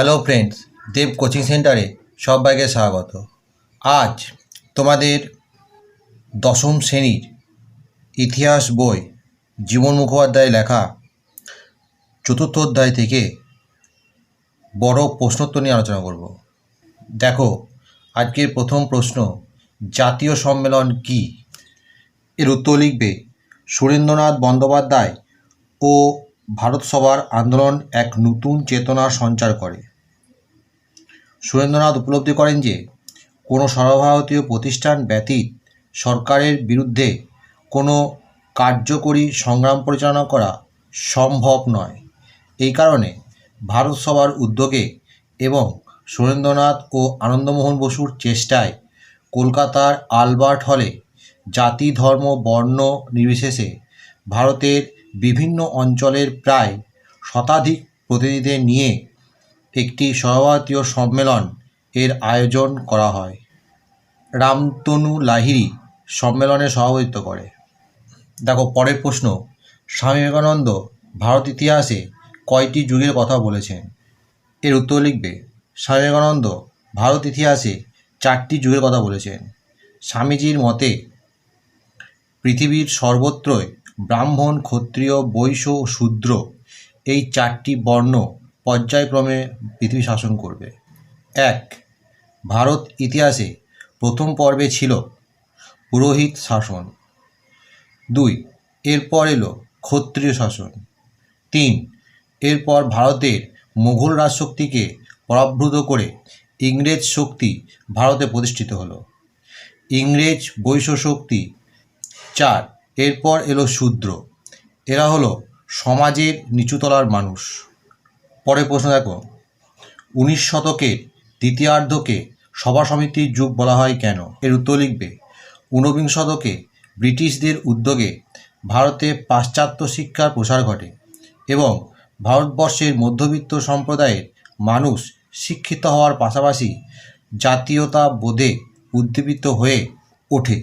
Hello friends দেব coaching সেন্টারে সবাইকে স্বাগত। আজ তোমাদের দশম শ্রেণির ইতিহাস বই জীবন মুখোপাধ্যায় লেখা চতুর্থ অধ্যায় থেকে বড় প্রশ্নোত্তর নিয়ে আলোচনা করব। দেখো, আজকের প্রথম প্রশ্ন, জাতীয় সম্মেলন কি? এর উত্তর লিখবে, সুরেন্দ্রনাথ বন্দ্যোপাধ্যায় ও ভারত সভার আন্দোলন এক নতুন চেতনার সঞ্চার করে। সুরেন্দ্রনাথ উপলব্ধি করেন যে, কোনো সর্বভারতীয় প্রতিষ্ঠান ব্যতীত সরকারের বিরুদ্ধে কোনো কার্যকরী সংগ্রাম পরিচালনা করা সম্ভব নয়। এই কারণে ভারত সভার উদ্যোগে এবং সুরেন্দ্রনাথ ও আনন্দমোহন বসুর চেষ্টায় কলকাতার আলবার্ট হলে জাতি, ধর্ম, বর্ণ নির্বিশেষে ভারতের বিভিন্ন অঞ্চলের প্রায় শতাধিক প্রতিনিধিদের নিয়ে একটি সর্বভারতীয় সম্মেলন এর আয়োজন করা হয়। রামতনু লাহিড়ী সম্মেলনে সভাপতিত্ব করে। দেখো, পরের প্রশ্ন। স্বামী বিবেকানন্দ ভারত ইতিহাসে কয়টি যুগের কথা বলেছেন? এর উত্তর লিখবে, স্বামী বিবেকানন্দ ভারত ইতিহাসে চারটি যুগের কথা বলেছেন। স্বামীজির মতে, পৃথিবীর সর্বত্রই ব্রাহ্মণ, ক্ষত্রিয়, বৈশ্য শূদ্র এই চারটি বর্ণ পর্যায়ক্রমে পৃথিবী শাসন করবে। এক, ভারত ইতিহাসে প্রথম পর্বে ছিল পুরোহিত শাসন। দুই, এরপর এলো ক্ষত্রিয় শাসন। তিন, এরপর ভারতের মুঘল রাজশক্তিকে পরাভূত করে ইংরেজ শক্তি ভারতে প্রতিষ্ঠিত হলো। ইংরেজ বৈশ্য শক্তি চার, এরপর এলো শূদ্র। এরা হলো সমাজের নিচুতলার মানুষ। পরের প্রশ্ন দেখো। উনিশ শতকের দ্বিতীয়ার্ধকে সভা সমিতির যুগ বলা হয় কেন? এর উত্তর লিখবে। ঊনবিংশ শতকে ব্রিটিশদের উদ্যোগে ভারতে পাশ্চাত্য শিক্ষার প্রসার ঘটে এবং ভারতবর্ষের মধ্যবিত্ত সম্প্রদায়ের মানুষ শিক্ষিত হওয়ার পাশাপাশি জাতীয়তা বোধে উদ্দীপিত হয়ে ওঠে।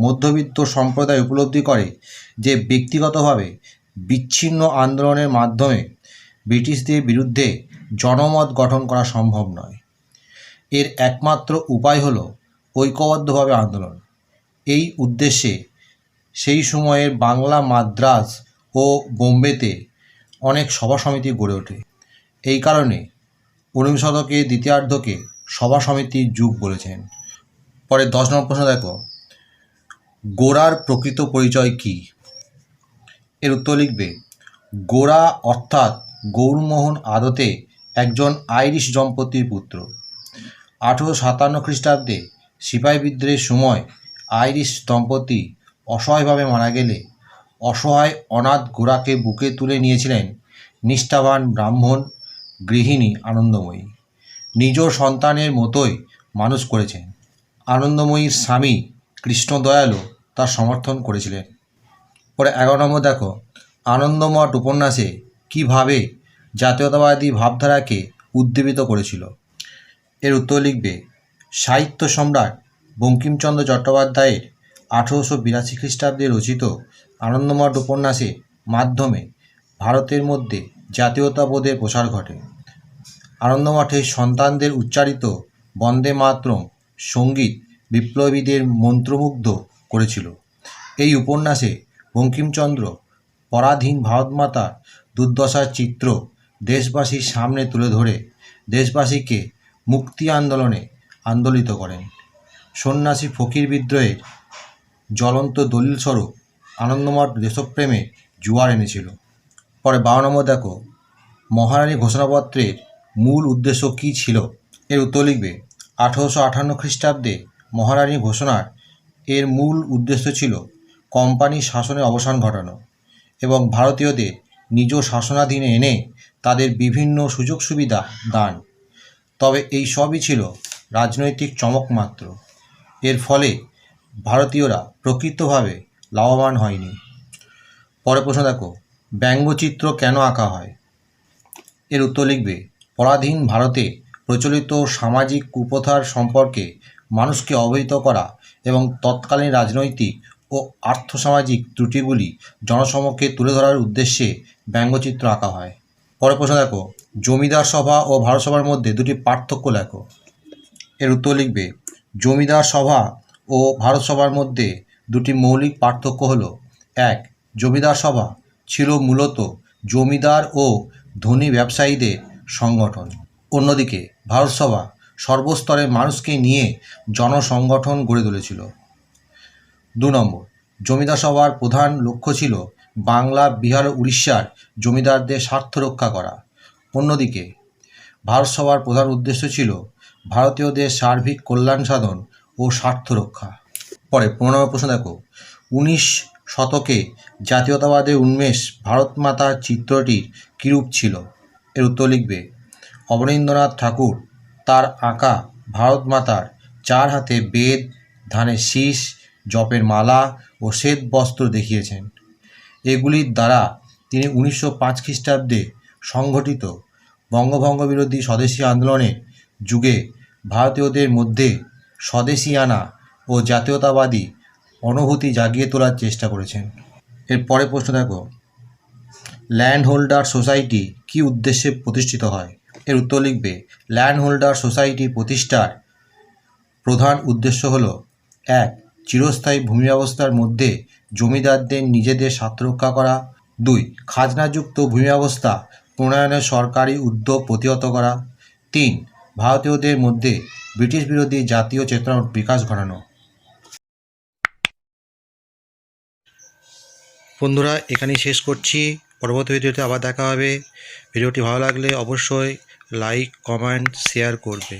মধ্যবিত্ত সম্প্রদায় উপলব্ধি করে যে ব্যক্তিগতভাবে বিচ্ছিন্ন আন্দোলনের মাধ্যমে ব্রিটিশদের বিরুদ্ধে জনমত গঠন করা সম্ভব নয়। এর একমাত্র উপায় হলো ঐক্যবদ্ধভাবে আন্দোলন। এই উদ্দেশ্যে সেই সময়ের বাংলা মাদ্রাজ ও বোম্বেতে অনেক সভা সমিতি গড়ে ওঠে। এই কারণে ঊনবিংশ শতকে দ্বিতীয়ার্ধকে সভা সমিতির যুগ বলেছেন। পরে দশ নম্বর প্রশ্ন দেখো গোড়ার প্রকৃত পরিচয় কী? এর উত্তর লিখবে, গোরা অর্থাৎ গৌরমোহন আদতে একজন আইরিশ দম্পতির পুত্র। আঠেরো সাতান্ন খ্রিস্টাব্দে সিপাহী বিদ্রোহের সময় আইরিশ দম্পতি অসহায়ভাবে মারা গেলে অসহায় অনাথ গোড়াকে বুকে তুলে নিয়েছিলেন নিষ্ঠাবান ব্রাহ্মণ গৃহিণী আনন্দময়ী। নিজ সন্তানের মতোই মানুষ করেছেন। আনন্দময়ীর স্বামী কৃষ্ণদয়ালও তার সমর্থন করেছিলেন। পরে এগারো নম্বর দেখো, আনন্দমঠ উপন্যাসে কীভাবে জাতীয়তাবাদী ভাবধারাকে উদ্দীপিত করেছিল? এর উত্তর লিখবে, সাহিত্য সম্রাট বঙ্কিমচন্দ্র চট্টোপাধ্যায়ের আঠেরোশো বিরাশি খ্রিস্টাব্দে রচিত আনন্দমঠ উপন্যাসের মাধ্যমে ভারতের মধ্যে জাতীয়তাবোধের প্রসার ঘটে। আনন্দমঠের সন্তানদের উচ্চারিত বন্দে মাতরম সংগীত বিপ্লবীদের মন্ত্রমুগ্ধ করেছিল। এই উপন্যাসে বঙ্কিমচন্দ্র পরাধীন ভারতমাতার দুর্দশার চিত্র দেশবাসীর সামনে তুলে ধরে, দেশবাসীকে মুক্তি আন্দোলনে আন্দোলিত করেন। সন্ন্যাসী ফকির বিদ্রোহের জ্বলন্ত দলিলস্বরূপ আনন্দমঠ দেশপ্রেমে জোয়ার এনেছিল। পরে বারো নম্বর দেখো, মহারানী ঘোষণাপত্রের মূল উদ্দেশ্য কী ছিল? এর উত্তর লিখবে, আঠারোশো আটান্ন খ্রিস্টাব্দে মহারানী ঘোষণার এর মূল উদ্দেশ্য ছিল কোম্পানির শাসনের অবসান ঘটানো। এবং ভারতীয়দের নিজ শাসনাধীনে এনে তাদের বিভিন্ন সুযোগ সুবিধা দান। তবে এই সবই ছিল রাজনৈতিক চমক মাত্র। এর ফলে ভারতীয়রা প্রকৃতভাবে লাভবান হয়নি। পরে প্রশ্ন দেখো, ব্যঙ্গচিত্র কেন আঁকা হয়? এর উত্তর লিখবে, পরাধীন ভারতে প্রচলিত সামাজিক কুপ্রথার সম্পর্কে মানুষকে অবহিত করা এবং তৎকালীন রাজনৈতিক ও আর্থসামাজিক ত্রুটিগুলি জনসমক্ষে তুলে ধরার উদ্দেশ্যে ব্যঙ্গচিত্র আঁকা হয়। পরে প্রশ্ন দেখো, জমিদার সভা ও ভারত সভার মধ্যে দুটি পার্থক্য লেখো। এর উত্তর লিখবে, জমিদার সভা ও ভারত সভার মধ্যে দুটি মৌলিক পার্থক্য হল, এক, জমিদার সভা ছিল মূলত জমিদার ও ধনী ব্যবসায়ীদের সংগঠন। অন্যদিকে, ভারত সভা সর্বস্তরের মানুষকে নিয়ে জনসংগঠন গড়ে তুলেছিল। দু নম্বর। জমিদার সভার প্রধান লক্ষ্য ছিল বাংলা, বিহার ও উড়িষ্যার জমিদারদের স্বার্থ রক্ষা করা। অন্যদিকে, ভারত সভার প্রধান উদ্দেশ্য ছিল ভারতীয়দের সার্বিক কল্যাণ সাধন ও স্বার্থ রক্ষা। পরে পনেরো প্রশ্ন দেখো। উনিশ শতকে জাতীয়তাবাদের উন্মেষ ভারত মাতার চিত্রটির কীরূপ ছিল? এর উত্তর লিখবে, অবনীন্দ্রনাথ ঠাকুর। তার আঁকা ভারত মাতার চার হাতে বেদ, ধানের শীষ জপের মালা ও শ্বেত বস্ত্র দেখিয়েছেন। এগুলির দ্বারা তিনি উনিশশো পাঁচ খ্রিস্টাব্দে সংঘটিত বঙ্গভঙ্গ বিরোধী স্বদেশী আন্দোলনের যুগে ভারতীয়দের মধ্যে স্বদেশিয়ানা ও জাতীয়তাবাদী অনুভূতি জাগিয়ে তোলার চেষ্টা করেছেন। এর পরে প্রশ্ন দেখো ল্যান্ড হোল্ডার সোসাইটি কী উদ্দেশ্যে প্রতিষ্ঠিত হয়? এর উত্তর লিখবে ল্যান্ড হোল্ডার সোসাইটি প্রতিষ্ঠার প্রধান উদ্দেশ্য হল, এক চিরস্থায়ী ভূমি ব্যবস্থার মধ্যে জমিদারদের নিজেদের স্বার্থ রক্ষা করা। দুই, খাজনাযুক্ত ভূমি ব্যবস্থা প্রণয়নের সরকারি উদ্যোগ প্রতিহত করা। তিন, ভারতীয়দের মধ্যে ব্রিটিশ বিরোধী জাতীয় চেতনার বিকাশ ঘটানো। বন্ধুরা, এখানেই শেষ করছি। পরবর্তী ভিডিওতে আবার দেখা হবে। ভিডিওটি ভালো লাগলে অবশ্যই লাইক কমেন্ট শেয়ার করবে।